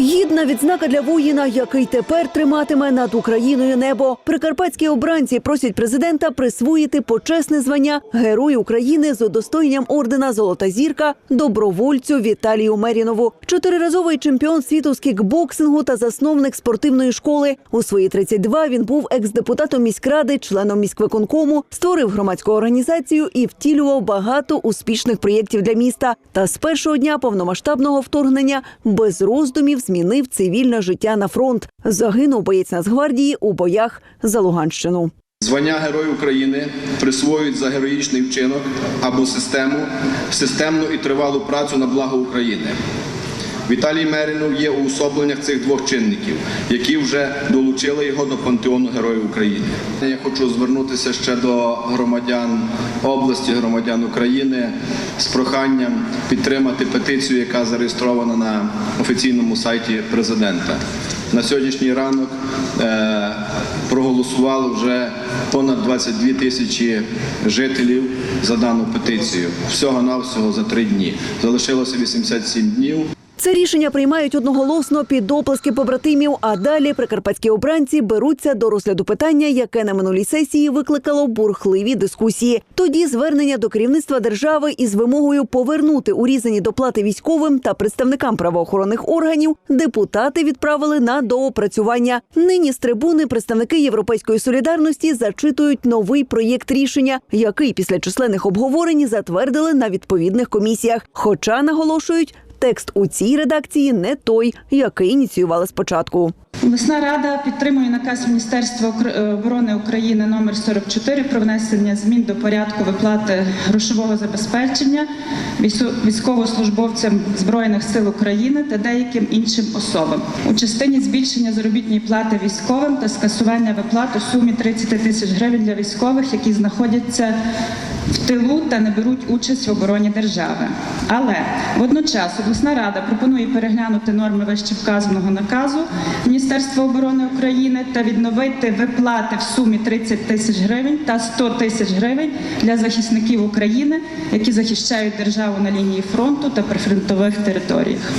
You Гідна відзнака для воїна, який тепер триматиме над Україною небо. Прикарпатські обранці просять президента присвоїти почесне звання Герой України з удостоєнням ордена Золота зірка добровольцю Віталію Мерінову. Чотириразовий чемпіон світу з кікбоксингу та засновник спортивної школи. У свої 32 він був екс-депутатом міськради, членом міськвиконкому, створив громадську організацію і втілював багато успішних проєктів для міста. Та з першого дня повномасштабного вторгнення без роздумів змінив цивільне життя на фронт. Загинув боєць Нацгвардії у боях за Луганщину. Звання Герой України присвоюють за героїчний вчинок або систему, системну і тривалу працю на благо України. Віталій Мерінов є уособленнях цих двох чинників, які вже долучили його до пантеону Героїв України. Я хочу звернутися ще до громадян області, громадян України з проханням підтримати петицію, яка зареєстрована на офіційному сайті президента. На сьогоднішній ранок е, вже понад 22 тисячі жителів за дану петицію. Всього навсього за три дні. Залишилося 87 днів. Це рішення приймають одноголосно під оплески побратимів. А далі прикарпатські обранці беруться до розгляду питання, яке на минулій сесії викликало бурхливі дискусії. Тоді звернення до керівництва держави із вимогою повернути урізані доплати військовим та представникам правоохоронних органів депутати відправили на доопрацювання. Нині з трибуни представники Європейської солідарності зачитують новий проєкт рішення, який після численних обговорень затвердили на відповідних комісіях. Хоча наголошують. Текст у цій редакції не той, який ініціювали спочатку. Обласна рада підтримує наказ Міністерства е, оборони України номер 44 про внесення змін до порядку виплати грошового забезпечення військо- військовослужбовцям збройних сил України та деяким іншим особам у частині збільшення заробітної плати військовим та скасування виплат у сумі 30 тисяч гривень для військових, які знаходяться в тилу та не беруть участь в обороні держави. Але водночас обласна рада пропонує переглянути норми вище вказаного наказу Міністерства оборони України та відновити виплати в сумі 30 тисяч гривень та 100 тисяч гривень для захисників України, які захищають державу на лінії фронту та прифронтових територіях.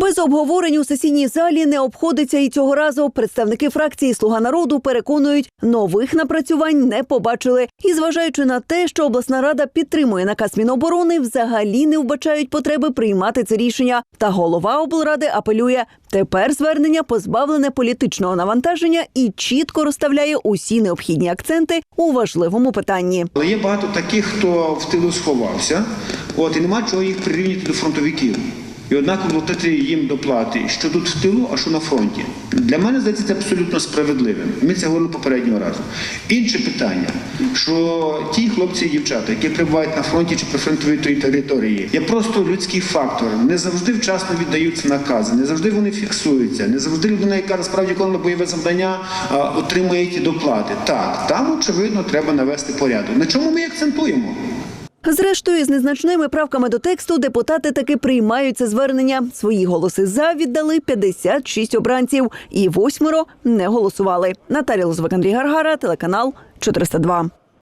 Без обговорень у сесійній залі не обходиться і цього разу. Представники фракції Слуга народу переконують, нових напрацювань не побачили. І зважаючи на те, що обласна рада підтримує наказ Міноборони, взагалі не вбачають потреби приймати це рішення. Та голова облради апелює. Тепер звернення позбавлене політичного навантаження і чітко розставляє усі необхідні акценти у важливому питанні. Але є багато таких, хто в тилу сховався, от і нема чого їх прирівняти до фронтовиків. І однаково платити їм доплати, що тут в тилу, а що на фронті. Для мене здається це абсолютно справедливим. Ми це говорили попереднього разу. Інше питання, що ті хлопці і дівчата, які перебувають на фронті чи прифронтовій тої території, є просто людський фактор. Не завжди вчасно віддаються накази, не завжди вони фіксуються, не завжди людина, яка насправді коли бойове завдання отримує ті доплати. Так, там очевидно треба навести порядок. На чому ми акцентуємо? Зрештою, з незначними правками до тексту депутати таки приймають це звернення. Свої голоси за віддали 56 обранців, і восьмеро не голосували. Наталія Лозвик, Андрій Гаргара, телеканал 402.